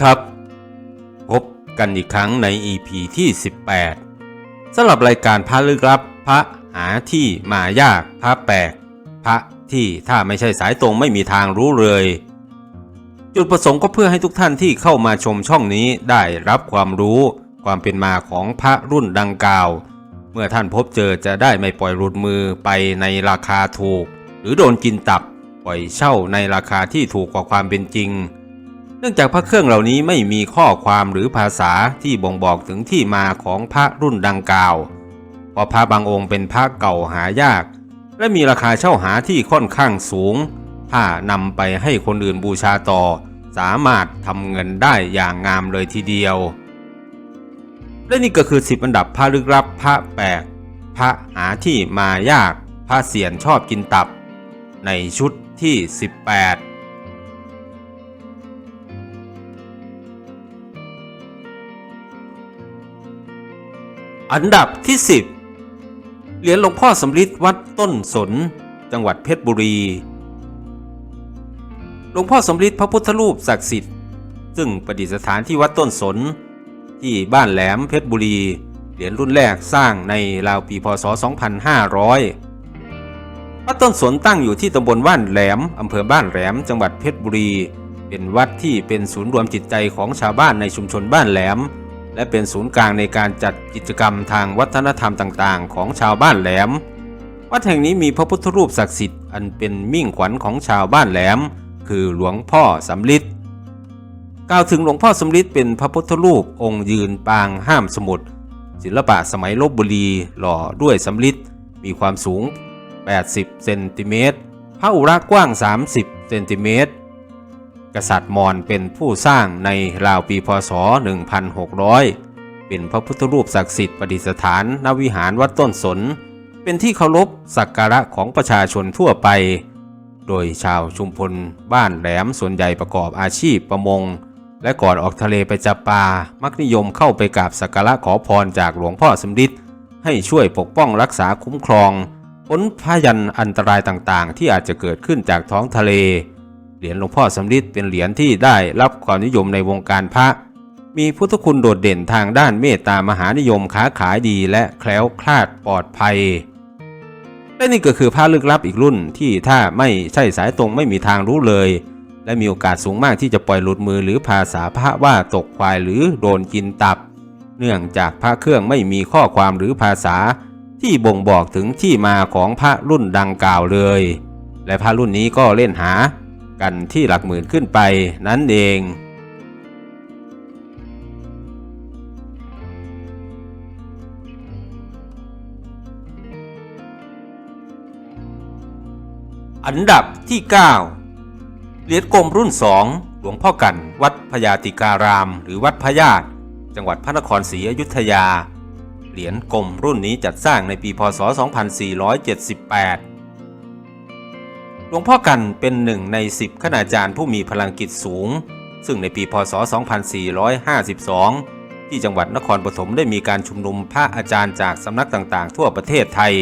ครับ พบกันอีกครั้งใน EP ที่ 18 สำหรับรายการพระลึกลับ พระหาที่มายากพระแปลก พระที่ถ้าไม่ใช่สายตรงไม่มีทางรู้เลย จุดประสงค์ก็เพื่อให้ทุกท่านที่เข้ามาชมช่องนี้ได้รับความรู้ความเป็นมาของพระรุ่นดังกล่าว เมื่อท่านพบเจอจะได้ไม่ปล่อยหลุดมือไปในราคาถูก หรือโดนกินตับปล่อยเช่าในราคาที่ถูกกว่าความเป็นจริง เนื่องจากพระเครื่องเหล่านี้ไม่มีข้อความหรือภาษาที่บ่งบอกถึงที่มาของพระรุ่นดังกล่าวเพราะพระบางองค์เป็นพระเก่าหายาก และมีราคาเช่าหาที่ค่อนข้างสูง ถ้านำไปให้คนอื่นบูชาต่อ สามารถทำเงินได้อย่างงามเลยทีเดียว และนี่ก็คือ10อันดับพระลึกลับพระแปลกพระหาที่มายากพระเสียนชอบกินตับ ในชุดที่ 18 อันดับที่ 10 เหรียญหลวงพ่อสำริดวัดต้นสน จังหวัดเพชรบุรี หลวงพ่อสำริดพระพุทธรูปศักดิ์สิทธิ์ ซึ่งประดิษฐานที่วัดต้นสน ที่บ้านแหลมเพชรบุรี เหรียญรุ่นแรกสร้างในราวปีพศ 2500 วัดต้นสนตั้งอยู่ที่ตำบลบ้านแหลมอำเภอบ้านแหลม จังหวัดเพชรบุรี เป็นวัดที่เป็นศูนย์รวมจิตใจของชาวบ้านในชุมชนบ้านแหลม และเป็นศูนย์กลางในการจัดกิจกรรมทางวัฒนธรรมต่างๆ ของชาวบ้านแหลม วัดแห่งนี้มีพระพุทธรูปศักดิ์สิทธิ์อันเป็นมิ่งขวัญของชาวบ้านแหลม คือหลวงพ่อสำลิดกล่าวถึงหลวงพ่อสำลิดเป็นพระพุทธรูปองค์ยืนปางห้ามสมุทรศิลปะสมัยลบบุรีหล่อด้วยสำลิดมีความสูง 80 เซนติเมตรพระอุระกว้าง 30 เซนติเมตร กษัตริย์มอญเป็นผู้สร้างในราวปีพศ 1600 เป็นพระพุทธรูปศักดิ์สิทธิ์ประดิษฐานณวิหารวัดต้นสน เป็นที่เคารพสักการะของประชาชนทั่วไป โดยชาวชุมพลบ้านแหลมส่วนใหญ่ประกอบอาชีพประมง และก่อนออกทะเลไปจับปลามักนิยมเข้าไปกราบสักการะขอพรจากหลวงพ่อสมฤทธิ์ให้ช่วยปกป้องรักษาคุ้มครองพ้นพยันอันตรายต่างๆ ที่อาจจะเกิดขึ้นจากท้องทะเล เหรียญหลวงพ่อสำริดเป็นเหรียญที่ได้รับความนิยมในวงการพระ มีพุทธคุณโดดเด่นทางด้านเมตตามหานิยมค้าขายดีและแคล้วคลาดปลอดภัย และนี่ก็คือพระลึกลับอีกรุ่นที่ถ้าไม่ใช่สายตรงไม่มีทางรู้เลย และมีโอกาสสูงมากที่จะปล่อยหลุดมือหรือภาษาพระว่าตกควายหรือโดนกินตับ เนื่องจากพระเครื่องไม่มีข้อความหรือภาษาที่บ่งบอกถึงที่มาของพระรุ่นดังกล่าวเลย และพระรุ่นนี้ก็เล่นหา กันที่หลักหมื่นขึ้นไปนั่นเองอันดับที่ 9 เหรียญกรมรุ่น 2 หลวงพ่อกัน วัดพญาติการาม หรือวัดพญาตจังหวัดพระนครศรีอยุธยา เหรียญกรมรุ่นนี้จัดสร้างในปีพศ 2478 หลวงพ่อกันเป็นหนึ่งใน 10 คณาจารย์ผู้มีพลังกิจสูง ซึ่งในปีพศ 2452 ที่จังหวัดนครปฐมได้มีการชุมนุมพระอาจารย์จากสำนักต่างๆ ทั่วประเทศไทย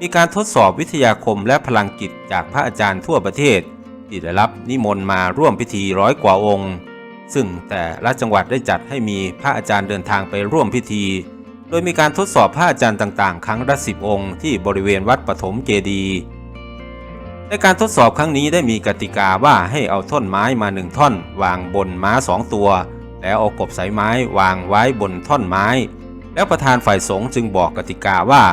มีการทดสอบวิทยาคมและพลังกิจจากพระอาจารย์ทั่วประเทศ ที่ได้รับนิมนต์มาร่วมพิธีร้อยกว่าองค์ ซึ่งแต่ละจังหวัดได้จัดให้มีพระอาจารย์เดินทางไปร่วมพิธี โดยมีการทดสอบพระอาจารย์ต่างๆ ครั้งละสิบองค์ ที่บริเวณวัดปฐมเจดีย์ ในการทดสอบครั้งนี้ได้มีกติกาว่าให้เอาท่อนไม้มาหนึ่งท่อน วางบนม้าสองตัว แล้วเอากบสายไม้วางไว้บนท่อนไม้ แล้วประธานฝ่ายสงฆ์จึงบอกกติกาว่า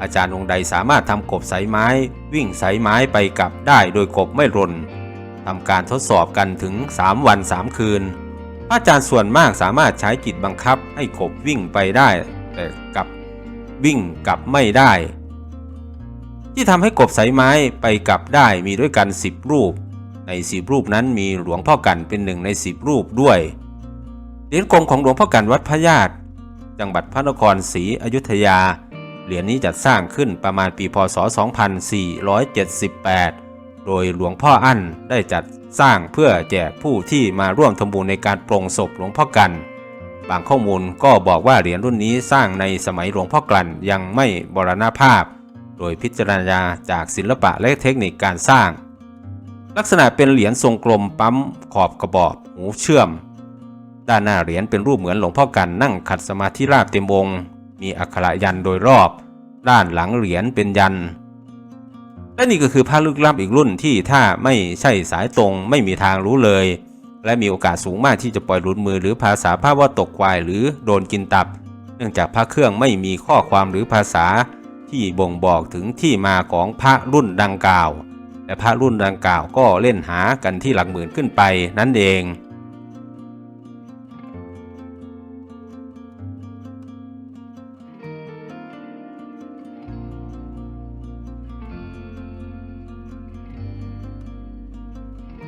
อาจารย์องค์ใดสามารถทำกบสายไม้ วิ่งสายไม้ไปกลับได้โดยกบไม่หล่นทำการทดสอบกันถึง 3 วัน 3 คืน พระอาจารย์ส่วนมากสามารถใช้จิตบังคับให้กบวิ่งไปได้ แต่กลับวิ่งกลับไม่ได้ ที่ทำให้กบสายไม้ไปกลับได้มีด้วยกัน 10 รูป ใน 10 รูปนั้นมีหลวงพ่อกันเป็นหนึ่งใน 10 รูปด้วยเหรียญกลมของหลวงพ่อกันวัดพระญาติจังหวัดพระนครศรีอยุธยา เหรียญนี้จัดสร้างขึ้นประมาณปีพศ 2478 โดยหลวงพ่ออั้นได้จัดสร้างเพื่อแจกผู้ที่มาร่วมทำบุญในการปลงศพหลวงพ่อกัน บางข้อมูลก็บอกว่าเหรียญรุ่นนี้สร้างในสมัยหลวงพ่อกลั่นยังไม่บรณภาพ โดยพิจารณาจากศิลปะและเทคนิคการสร้าง ลักษณะเป็นเหรียญทรงกลมปั๊มขอบกระบอกหูเชื่อม ด้านหน้าเหรียญเป็นรูปเหมือนหลวงพ่อกันนั่งขัดสมาธิราบเต็มองมีอักขระยันโดยรอบ ด้านหลังเหรียญเป็นยันและนี่ก็คือพระลึกลับอีกรุ่นที่ถ้าไม่ใช่สายตรงไม่มีทางรู้เลย และมีโอกาสสูงมากที่จะปล่อยหลุดมือหรือภาษาภาพว่าตกควายหรือโดนกินตับ เนื่องจากพระเครื่องไม่มีข้อความหรือภาษา ที่บ่งบอกถึงที่มาของพระรุ่นดังกล่าวและพระรุ่นดังกล่าวก็เล่นหากันที่หลักหมื่นขึ้นไปนั่นเอง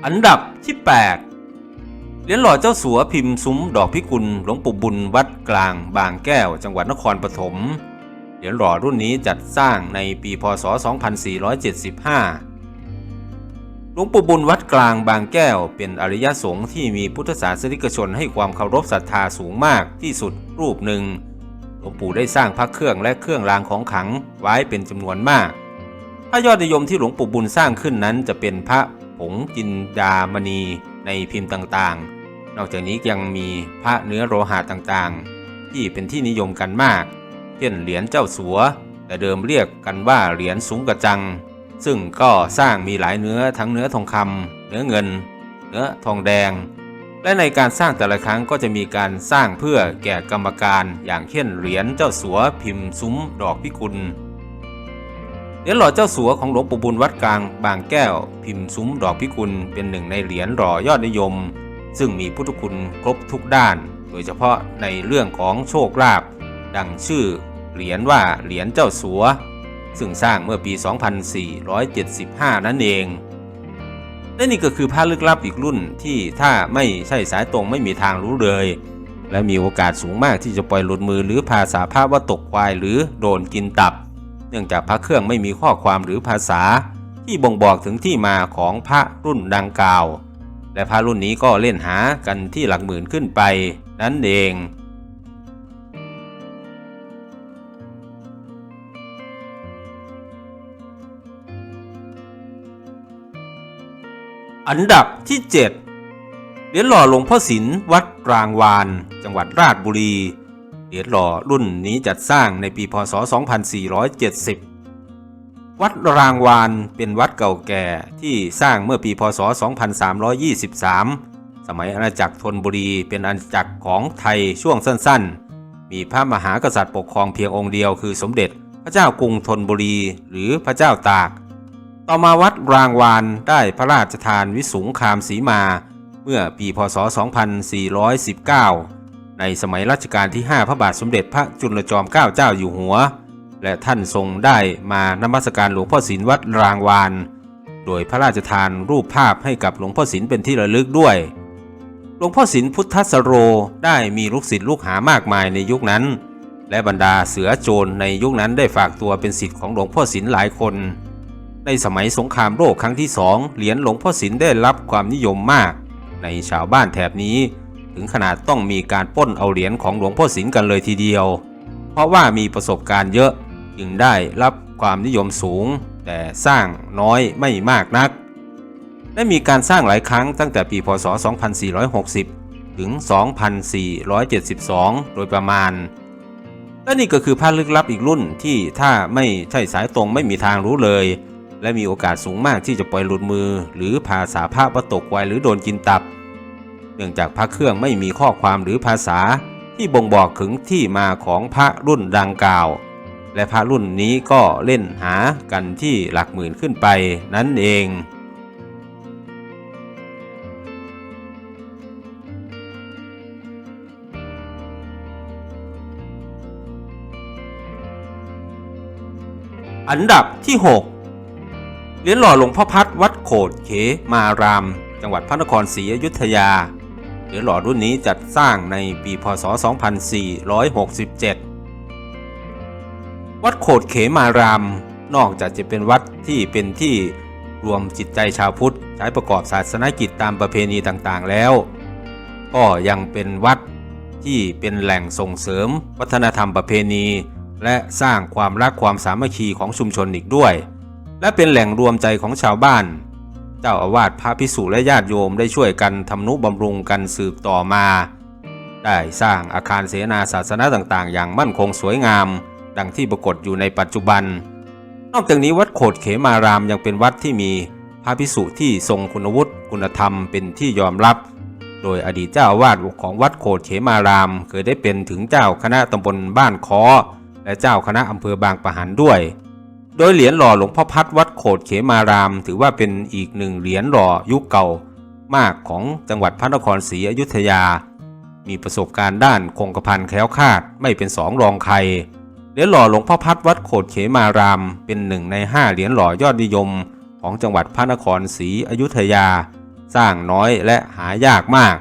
อันดับที่ 8 เหรียญหล่อเจ้าสัวพิมพ์ซุ้มดอกพิกุลหลวงปู่บุญวัดกลางบางแก้วจังหวัดนครปฐม เหรียญหล่อรุ่นนี้จัดสร้างในปีพศ 2475 หลวงปู่บุญวัดกลางบางแก้วเป็นอริยสงฆ์ที่มีพุทธศาสนิกชนให้ความเคารพศรัทธาสูงมากที่สุดรูปหนึ่ง หลวงปู่ได้สร้างพระเครื่องและเครื่องรางของขลังไว้เป็นจำนวนมากพระยอดนิยมที่หลวงปู่บุญสร้างขึ้นนั้นจะเป็นพระผงจินดามณีในพิมพ์ต่างๆ นอกจากนี้ยังมีพระเนื้อโลหะต่างๆ ที่เป็นที่นิยมกันมาก เช่นเหรียญเจ้าสัว แต่เดิมเรียกกันว่าเหรียญสูงกระจัง ซึ่งก็สร้างมีหลายเนื้อทั้งเนื้อทองคำเนื้อเงิน เนื้อทองแดง และในการสร้างแต่ละครั้งก็จะมีการสร้างเพื่อแก่กรรมการอย่างเช่นเหรียญเจ้าสัวพิมพ์ซุ้มดอกพิกุลเหรียญหล่อเจ้าสัวของหลวงปู่บุญวัดกลางบางแก้ว พิมพ์ซุ้มดอกพิกุลเป็นหนึ่งในเหรียญหล่อยอดนิยม ซึ่งมีพุทธคุณครบทุกด้าน โดยเฉพาะในเรื่องของโชคลาภดังชื่อ เหรียญว่าเหรียญเจ้าสัว ซึ่งสร้างเมื่อปี 2475 นั่นเองและนี่ก็คือพระลึกลับอีกรุ่นที่ถ้าไม่ใช่สายตรงไม่มีทางรู้เลย และมีโอกาสสูงมากที่จะปล่อยหลุดมือหรือภาษาภาพว่าตกควายหรือโดนกินตับ เนื่องจากพระเครื่องไม่มีข้อความหรือภาษา ที่บ่งบอกถึงที่มาของพระรุ่นดังกล่าว และพระรุ่นนี้ก็เล่นหากันที่หลักหมื่นขึ้นไปนั่นเอง อันดับที่ 7 เหรียญหล่อหลวงพ่อศิลวัดรางวาน จังหวัดราชบุรี เหรียญหล่อรุ่นนี้จัดสร้างในปีพศ 2470 วัดรางวานเป็นวัดเก่าแก่ที่สร้างเมื่อปีพศ 2323 สมัยอาณาจักรธนบุรีเป็นอาณาจักรของไทยช่วงสั้นๆ มีพระมหากษัตริย์ปกครองเพียงองค์เดียวคือสมเด็จพระเจ้ากรุงธนบุรีหรือพระเจ้าตาก ต่อมาวัดรางวานได้พระราชทานวิสุงคามสีมา เมื่อปีพศ 2419 ในสมัยรัชกาลที่ 5 พระบาทสมเด็จพระจุลจอมเกล้าเจ้าอยู่หัว และท่านทรงได้มานมัสการหลวงพ่อศิลวัดรางวานโดยพระราชทานรูปภาพให้กับหลวงพ่อศิลเป็นที่ระลึกด้วย หลวงพ่อศิลพุทธสโรได้มีลูกศิษย์ลูกหามากมายในยุคนั้น และบรรดาเสือโจรในยุคนั้นได้ฝากตัวเป็นศิษย์ของหลวงพ่อศิลหลายคน ในสมัยสงครามโลกครั้งที่สองเหรียญหลวงพ่อศิลได้รับความนิยมมาก ในชาวบ้านแถบนี้ ถึงขนาดต้องมีการป้นเอาเหรียญของหลวงพ่อศิลกันเลยทีเดียว เพราะว่ามีประสบการณ์เยอะจึงได้รับความนิยมสูง แต่สร้างน้อยไม่มากนัก ได้มีการสร้างหลายครั้งตั้งแต่ปีพศ 2460 ถึง 2472 โดยประมาณและนี่ก็คือพระลึกลับอีกรุ่นที่ถ้าไม่ใช่สายตรงไม่มีทางรู้เลย และมีโอกาสสูงมากที่จะปล่อยหลุดมือ หรือภาษาภาพว่าตกไวหรือโดนกินตับ เนื่องจากพระเครื่องไม่มีข้อความหรือภาษาที่บ่งบอกถึงที่มาของพระรุ่นดังกล่าว และพระรุ่นนี้ก็เล่นหากันที่หลักหมื่นขึ้นไปนั่นเองอันดับที่ 6 เหรียญหล่อหลวงพ่อพัดวัดโขดเขมาราม จังหวัดพระนครศรีอยุธยา เหรียญหล่อรุ่นนี้จัดสร้างในปีพศ 2467 วัดโขดเขมาราม นอกจากจะเป็นวัดที่เป็นที่รวมจิตใจชาวพุทธใช้ประกอบศาสนกิจตามประเพณีต่างๆแล้ว ก็ยังเป็นวัดที่เป็นแหล่งส่งเสริม วัฒนธรรมประเพณี และสร้างความรักความสามัคคีของชุมชนอีกด้วย และเป็นแหล่งรวมใจของชาวบ้าน เจ้าอาวาสพระภิกษุและญาติโยมได้ช่วยกันทำนุบำรุงกันสืบต่อมา ได้สร้างอาคารเสนาศาสนาต่างๆ อย่างมั่นคงสวยงาม ดังที่ปรากฏอยู่ในปัจจุบัน นอกจากนี้วัดโขดเขมารามยังเป็นวัดที่มีพระภิกษุที่ทรงคุณวุฒิคุณธรรมเป็นที่ยอมรับ โดยอดีตเจ้าอาวาสของวัดโขดเขมาราม เคยได้เป็นถึงเจ้าคณะตำบลบ้านคอและเจ้าคณะอำเภอบางปะหันด้วย โดยเหรียญหล่อหลวงพ่อพัดวัดโขดเขมาราม ถือว่าเป็นอีกหนึ่งเหรียญหล่อยุคเก่ามากของจังหวัดพระนครศรีอยุธยา มีประสบการณ์ด้านคงกระพันแคล้วคลาดไม่เป็นสองรองใครเหรียญหล่อหลวงพ่อพัดวัดโขดเขมาราม เป็นหนึ่งในห้าเหรียญหล่อยอดนิยม ของจังหวัดพระนครศรีอยุธยา สร้างน้อยและหายากมาก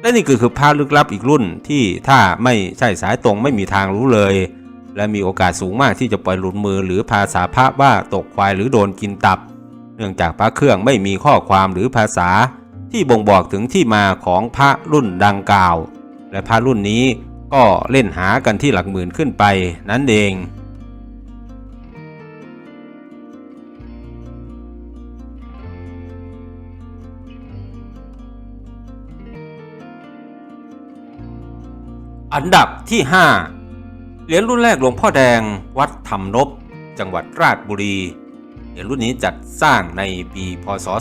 และนี่ก็คือภาพลึกลับอีกรุ่นที่ถ้าไม่ใช่สายตรงไม่มีทางรู้เลย และมีโอกาสสูงมากที่จะปล่อยหลุดมือหรือภาษาพระว่าตกควายหรือโดนกินตับ เนื่องจากพระเครื่องไม่มีข้อความหรือภาษาที่บ่งบอกถึงที่มาของพระรุ่นดังกล่าว และพระรุ่นนี้ก็เล่นหากันที่หลักหมื่นขึ้นไปนั่นเอง อันดับที่ 5 เหรียญรุ่นแรกหลวงพ่อแดงวัดธรรมนบ จังหวัดราชบุรี เหรียญรุ่นนี้จัดสร้างในปีพศ 2462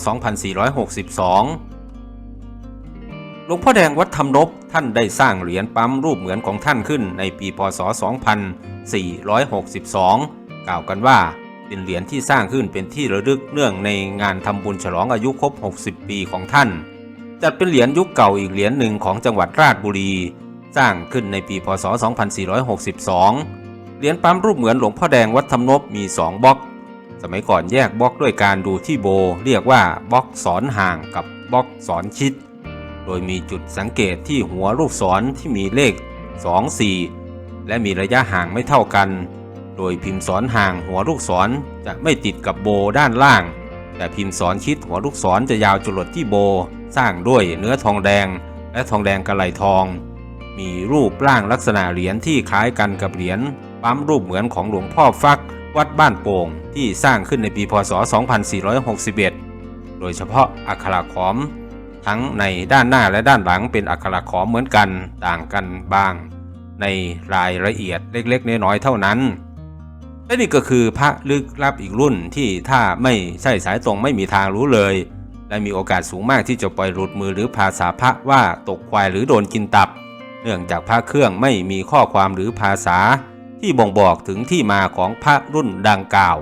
หลวงพ่อแดงวัดธรรมนบท่านได้สร้างเหรียญปั๊มรูปเหมือนของท่านขึ้นในปีพศ 2462 กล่าวกันว่าเป็นเหรียญที่สร้างขึ้นเป็นที่ระลึกเนื่องในงานทำบุญฉลองอายุครบ 60 ปีของท่าน จัดเป็นเหรียญยุคเก่าอีกเหรียญหนึ่งของจังหวัดราชบุรี สร้างขึ้นในปีพศ 2462 เหรียญปั๊มรูปเหมือนหลวงพ่อแดงวัดธรรมนบมี 2บล็อก สมัยก่อนแยกบล็อกด้วยการดูที่โบ เรียกว่าบล็อกสอนห่างกับบล็อกสอนชิด โดยมีจุดสังเกตที่หัวลูกศรที่มีเลข 2 4 และมีระยะห่างไม่เท่ากัน โดยพิมพ์สอนห่างหัวลูกศรจะไม่ติดกับโบด้านล่าง แต่พิมพ์สอนชิดหัวลูกศรจะยาวจรดที่โบ สร้างด้วยเนื้อทองแดงและทองแดงกระไหลทอง มีรูปร่างลักษณะเหรียญที่คล้ายกันกับเหรียญปั๊มรูปเหมือนของหลวงพ่อฟัก วัดบ้านโป่งที่สร้างขึ้นในปีพศ 2461 โดยเฉพาะอักขระขอม ทั้งในด้านหน้าและด้านหลังเป็นอักขระขอมเหมือนกันต่างกันบ้าง ในรายละเอียดเล็กๆน้อยๆเท่านั้น และนี่ก็คือพระลึกลับอีกรุ่นที่ถ้าไม่ใช่สายตรงไม่มีทางรู้เลย และมีโอกาสสูงมากที่จะปล่อยหลุดมือหรือภาษาพระว่าตกควายหรือโดนกินตับ เนื่องจากพระเครื่องไม่มีข้อความหรือภาษาที่บ่งบอกถึงที่มาของพระรุ่นดังกล่าว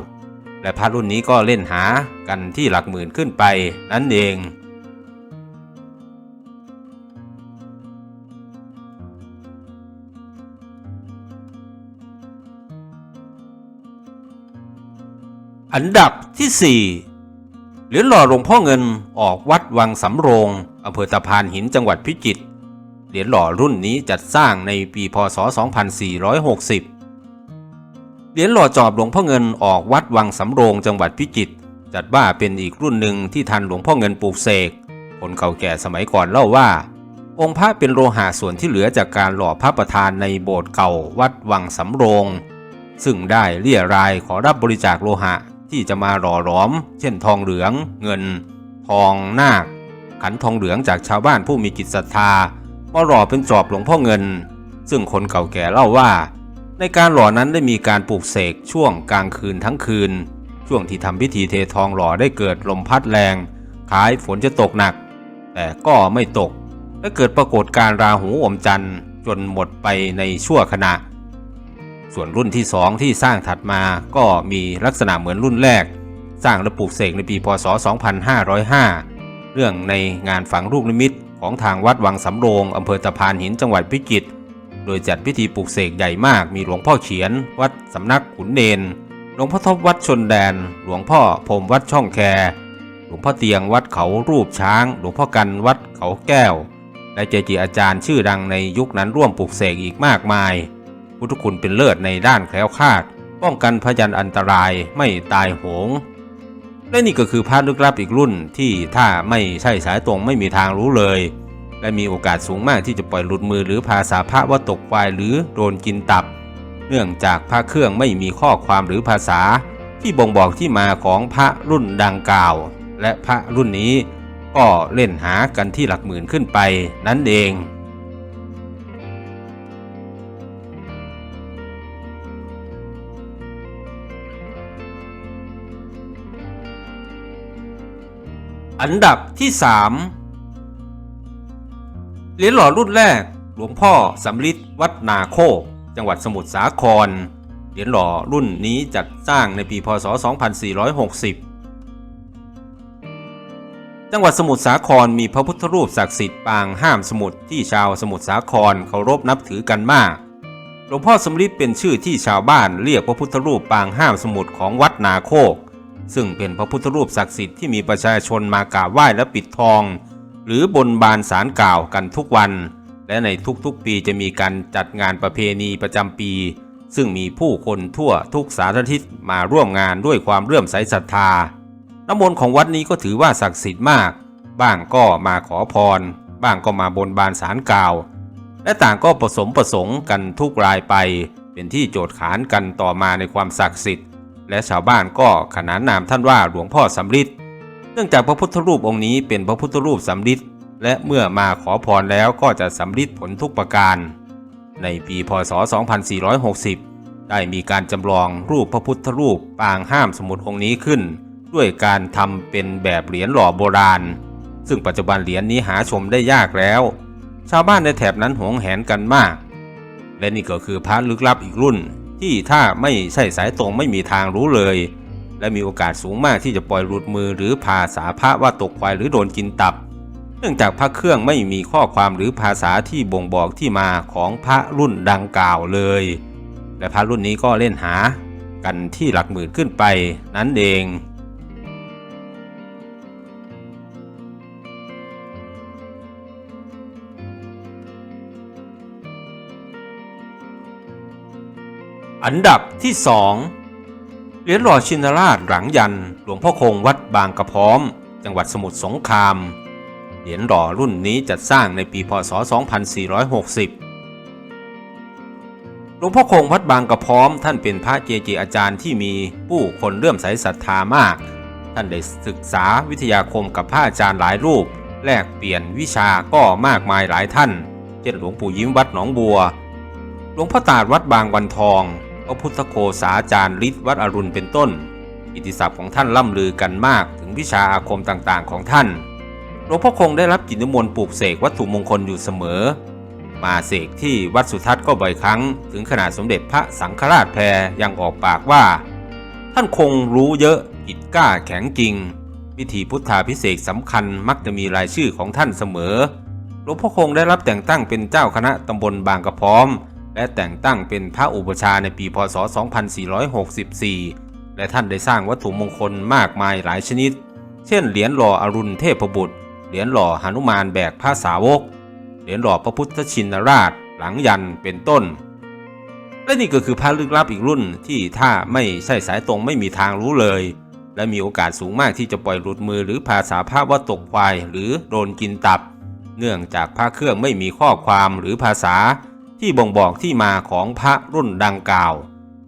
และพระรุ่นนี้ก็เล่นหากันที่หลักหมื่นขึ้นไปนั่นเอง อันดับที่ 4 เหรียญหล่อหลวงพ่อเงินออกวัดวังสำโรงอำเภอตะพานหินจังหวัดพิจิตร เหรียญหล่อรุ่นนี้จัดสร้างในปีพศ 2460 เหรียญหล่อจอบหลวงพ่อเงินออกวัดวังสำโรงจังหวัดพิจิตรจัดว่าเป็นอีกรุ่นหนึ่งที่ทันหลวงพ่อเงินปลูกเสก คนเก่าแก่สมัยก่อนเล่าว่า องค์พระเป็นโลหะส่วนที่เหลือจากการหล่อพระประธานในโบสถ์เก่าวัดวังสำโรง ซึ่งได้เรียรายขอรับบริจาคโลหะที่จะมาหล่อหลอม เช่นทองเหลือง เงิน ทองนาคขันทองเหลืองจากชาวบ้านผู้มีจิตศรัทธา มาหล่อเป็นจอบหลวงพ่อเงิน ซึ่งคนเก่าแก่เล่าว่า ในการหล่อนั้นได้มีการปลูกเสกช่วงกลางคืนทั้งคืน ช่วงที่ทำพิธีเททองหล่อได้เกิดลมพัดแรงคล้ายฝนจะตกหนัก แต่ก็ไม่ตก และเกิดปรากฏการณ์ราหูอมจันทร์จนหมดไปในชั่วขณะ ส่วนรุ่นที่สองที่สร้างถัดมาก็มีลักษณะเหมือนรุ่นแรก สร้างและปลูกเสกในปีพศ 2505 เรื่องในงานฝังลูกนิมิต ของทางวัดวังสำโรงอำเภอตะพานหินจังหวัดพิจิตร โดยจัดพิธีปลูกเสกใหญ่มาก มีหลวงพ่อเขียน วัดสำนักขุนเนน หลวงพ่อทบวัดชนแดน หลวงพ่อพรมวัดช่องแค หลวงพ่อเตียงวัดเขารูปช้าง หลวงพ่อกันวัดเขาแก้ว และเจจิอาจารย์ชื่อดังในยุคนั้นร่วมปลูกเสกอีกมากมาย พุทธคุณเป็นเลิศในด้านแคล้วคลาด ป้องกันพยันอันตรายไม่ตายโหง และนี่ก็คือพระลึกลับอีกรุ่นที่ถ้าไม่ใช่สายตรงไม่มีทางรู้เลย และมีโอกาสสูงมากที่จะปล่อยหลุดมือหรือภาษาพระว่าตกควายหรือโดนกินตับ เนื่องจากพระเครื่องไม่มีข้อความหรือภาษา ที่บ่งบอกที่มาของพระรุ่นดังกล่าว และพระรุ่นนี้ก็เล่นหากันที่หลักหมื่นขึ้นไปนั่นเอง อันดับที่3เหรียญหล่อรุ่นแรก หลวงพ่อสำริดวัดนาโคก จังหวัดสมุทรสาคร เหรียญหล่อรุ่นนี้จัดสร้างในปีพศ 2460 จังหวัดสมุทรสาครมีพระพุทธรูปศักดิ์สิทธิ์ปางห้ามสมุทรที่ชาวสมุทรสาครเคารพนับถือกันมากหลวงพ่อสำริดเป็นชื่อที่ชาวบ้านเรียกพระพุทธรูปปางห้ามสมุทรของวัดนาโคก ซึ่งเป็นพระพุทธรูปศักดิ์สิทธิ์ที่มีประชาชนมากราบไหว้และปิดทอง หรือบนบานสารกล่าวกันทุกวัน และในทุกๆปีจะมีการจัดงานประเพณีประจำปี ซึ่งมีผู้คนทั่วทุกสารทิศมาร่วมงานด้วยความเลื่อมใสศรัทธาน้ำมนต์ของวัดนี้ก็ถือว่าศักดิ์สิทธิ์มาก บ้างก็มาขอพร บ้างก็มาบนบานสารกล่าว และต่างก็ผสมประสงค์กันทุกรายไป เป็นที่โจทย์ขานกันต่อมาในความศักดิ์สิทธิ์ และชาวบ้านก็ขนานนามท่านว่าหลวงพ่อสำริดเนื่องจากพระพุทธรูปองค์นี้เป็นพระพุทธรูปสำริดและเมื่อมาขอพรแล้วก็จะสำริดผลทุกประการ ในปีพศ 2460 ได้มีการจำลองรูปพระพุทธรูปปางห้ามสมุดองค์นี้ขึ้น ด้วยการทำเป็นแบบเหรียญหล่อโบราณ ซึ่งปัจจุบันเหรียญนี้หาชมได้ยากแล้ว ชาวบ้านในแถบนั้นหวงแหนกันมาก และนี่ก็คือพระลึกลับอีกรุ่น ที่ถ้าไม่ใช่สายตรงไม่มีทางรู้เลย และมีโอกาสสูงมากที่จะปล่อยหลุดมือหรือภาษาพระว่าตกควายหรือโดนกินตับ เนื่องจากพระเครื่องไม่มีข้อความหรือภาษาที่บ่งบอกที่มาของพระรุ่นดังกล่าวเลย และพระรุ่นนี้ก็เล่นหากันที่หลักหมื่นขึ้นไป นั่นเอง อันดับที่ 2 เหรียญหล่อชินราชหลังยัน หลวงพ่อคงวัดบางกระพร้อม จังหวัดสมุทรสงคราม เหรียญหล่อรุ่นนี้จัดสร้างในปีพศ 2460 หลวงพ่อคงวัดบางกระพร้อม ท่านเป็นพระเกจิอาจารย์ที่มีผู้คนเลื่อมใสศรัทธามาก ท่านได้ศึกษาวิทยาคมกับพระอาจารย์หลายรูป แลกเปลี่ยนวิชาก็มากมายหลายท่าน เช่นหลวงปู่ยิ้มวัดหนองบัวหลวงพ่อตาดวัดบางวันทอง พระพุทธโคสาจารย์ฤทธิ์วัดอรุณเป็นต้น อิทธิศัพท์ของท่านล่ำลือกันมากถึงวิชาอาคมต่างๆของท่านหลวงพ่อคงได้รับกิจนิมนต์ปลูกเสกวัตถุมงคลอยู่เสมอ มาเสกที่วัดสุทัศน์ก็บ่อยครั้ง ถึงขนาดสมเด็จพระสังฆราชแพรยังออกปากว่า ท่านคงรู้เยอะกิจกล้าแข็งจริงพิธีพุทธาพิเศษสำคัญมักจะมีรายชื่อของท่านเสมอหลวงพ่อคงได้รับแต่งตั้งเป็นเจ้าคณะตำบลบางกระพร้อม และแต่งตั้งเป็นพระอุปชาในปีพศ 2464 และท่านได้สร้างวัตถุมงคลมากมายหลายชนิด เช่นเหรียญหล่ออรุณเทพบุตร เหรียญหล่อหนุมานแบกพระสาวก เหรียญหล่อพระพุทธชินราช หลังยันเป็นต้น และนี่ก็คือพระลึกลับอีกรุ่นที่ถ้าไม่ใช่สายตรงไม่มีทางรู้เลย และมีโอกาสสูงมากที่จะปล่อยหลุดมือหรือภาษาพระว่าตกควายหรือโดนกินตับ เนื่องจากพระเครื่องไม่มีข้อความหรือภาษา ที่บ่งบอกที่มาของพระรุ่นดังกล่าว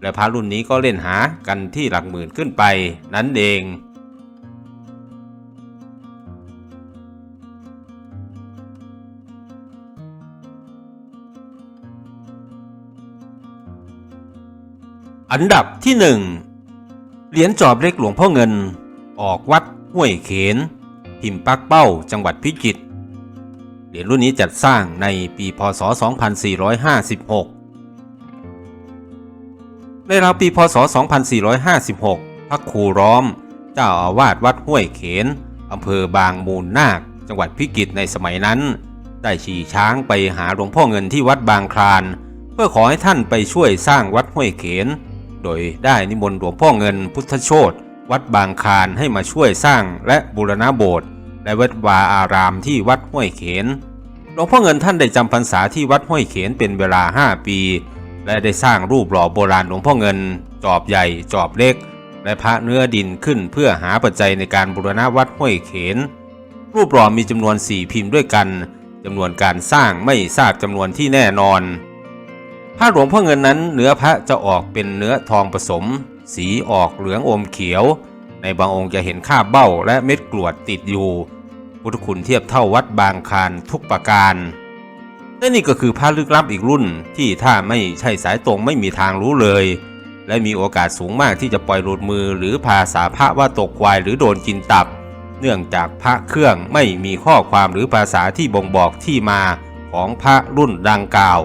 และพระรุ่นนี้ก็เล่นหากันที่หลักหมื่นขึ้นไปนั่นเอง อันดับที่หนึ่งเหรียญจอบเล็กหลวงพ่อเงิน ออกวัดห้วยเขน พิมพ์ปักเป้าจังหวัดพิจิตร เหรียญรุ่นนี้จัดสร้างในปีพศ 2456 ในราวปีพศ 2456 พระครูร้อม เจ้าอาวาสวัดห้วยเขนอำเภอบางมูลนาค จังหวัดพิจิตรในสมัยนั้น ได้ขี่ช้างไปหาหลวงพ่อเงินที่วัดบางคลาน เพื่อขอให้ท่านไปช่วยสร้างวัดห้วยเขน โดยได้นิมนต์หลวงพ่อเงินพุทธโชตวัดบางคลานให้มาช่วยสร้างและบูรณะโบสถ์ และวัดวาอารามที่วัดห้วยเขนหลวงพ่อเงินท่านได้จำพรรษาที่วัดห้วยเขนเป็นเวลา 5 ปี และได้สร้างรูปหล่อโบราณหลวงพ่อเงิน จอบใหญ่ จอบเล็ก และพระเนื้อดินขึ้นเพื่อหาปัจจัยในการบูรณะวัดห้วยเขน รูปหล่อมีจำนวน 4 พิมพ์ด้วยกันจำนวนการสร้างไม่ทราบจำนวนที่แน่นอนพระหลวงพ่อเงินนั้นเนื้อพระจะออกเป็นเนื้อทองผสม สีออกเหลืองอมเขียว ในบางองค์จะเห็นคราเบ้าและเม็ดกรวดติดอยู่ พุทธคุณเทียบเท่าวัดบางคานทุกประการและนี่ก็คือพระลึกลับอีกรุ่นที่ถ้าไม่ใช่สายตรงไม่มีทางรู้เลย และมีโอกาสสูงมากที่จะปล่อยหลุดมือหรือภาษาพระว่าตกควายหรือโดนกินตับ เนื่องจากพระเครื่องไม่มีข้อความหรือภาษาที่บ่งบอกที่มาของพระรุ่นดังกล่าว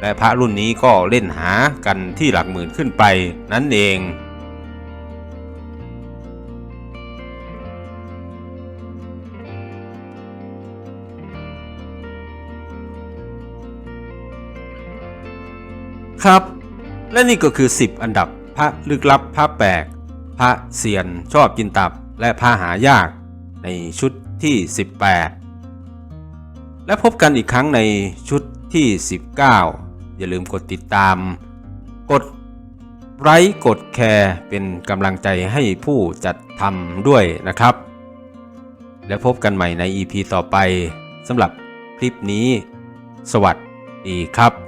และพระรุ่นนี้ก็เล่นหากันที่หลักหมื่นขึ้นไปนั่นเอง ครับ และนี่ก็คือ 10 อันดับ พระลึกลับพระแปลก พระเซียนชอบกินตับและพระหายาก ในชุดที่ 18 และพบกันอีกครั้งในชุดที่ 19 อย่าลืมกดติดตาม กดไลค์กดแชร์เป็นกำลังใจให้ผู้จัดทำด้วยนะครับ และพบกันใหม่ใน EP ต่อไปสำหรับคลิปนี้ สวัสดีครับ